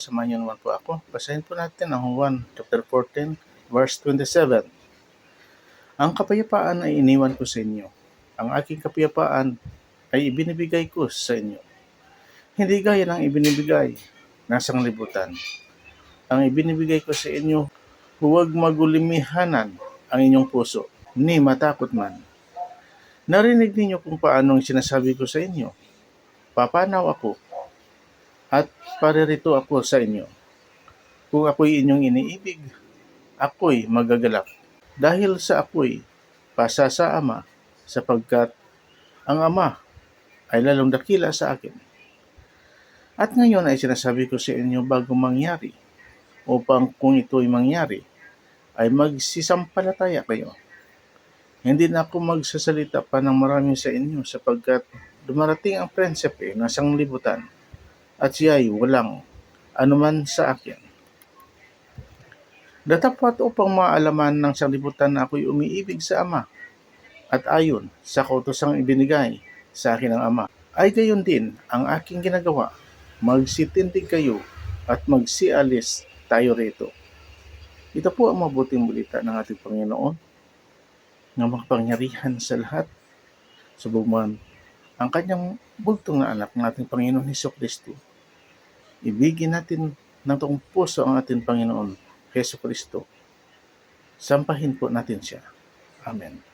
Samahan niyo naman po ako. Basahin po natin ang Juan chapter 14 verse 27. Ang kapayapaan ay iniwan ko sa inyo. Ang aking kapayapaan ay ibinibigay ko sa inyo. Hindi gaya ng ibinibigay ng sanglibutan. Ang ibinibigay ko sa inyo, huwag magulimihanan ang inyong puso, ni matakot man. Narinig ninyo kung paano ang sinasabi ko sa inyo. Papanaw ako at paririto ako sa inyo. Kung ako'y inyong iniibig, ako'y magagalak. Dahil sa ako'y pasa sa Ama, sapagkat ang Ama ay lalong dakila sa akin. At ngayon ay sinasabi ko sa inyo bago mangyari, upang kung ito'y mangyari, ay magsisampalataya kayo. Hindi na ako magsasalita pa ng marami sa inyo sapagkat dumarating ang prinsipe ng sanglibutan at siya ay walang anuman sa akin. Datapat upang maalaman ng sanglibutan na ako'y umiibig sa Ama at ayon sa kautosang ibinigay sa akin ng Ama, ay gayon din ang aking ginagawa. Magsitindig kayo at magsialis tayo rito. Ito po ang mabuting balita ng ating Panginoon na makapangyarihan sa lahat sa buman ang kanyang bultong na anak ng ating Panginoon Heso Kristo. Ibigin natin ng taong puso ang ating Panginoon Heso Kristo. Sampahin po natin siya. Amen.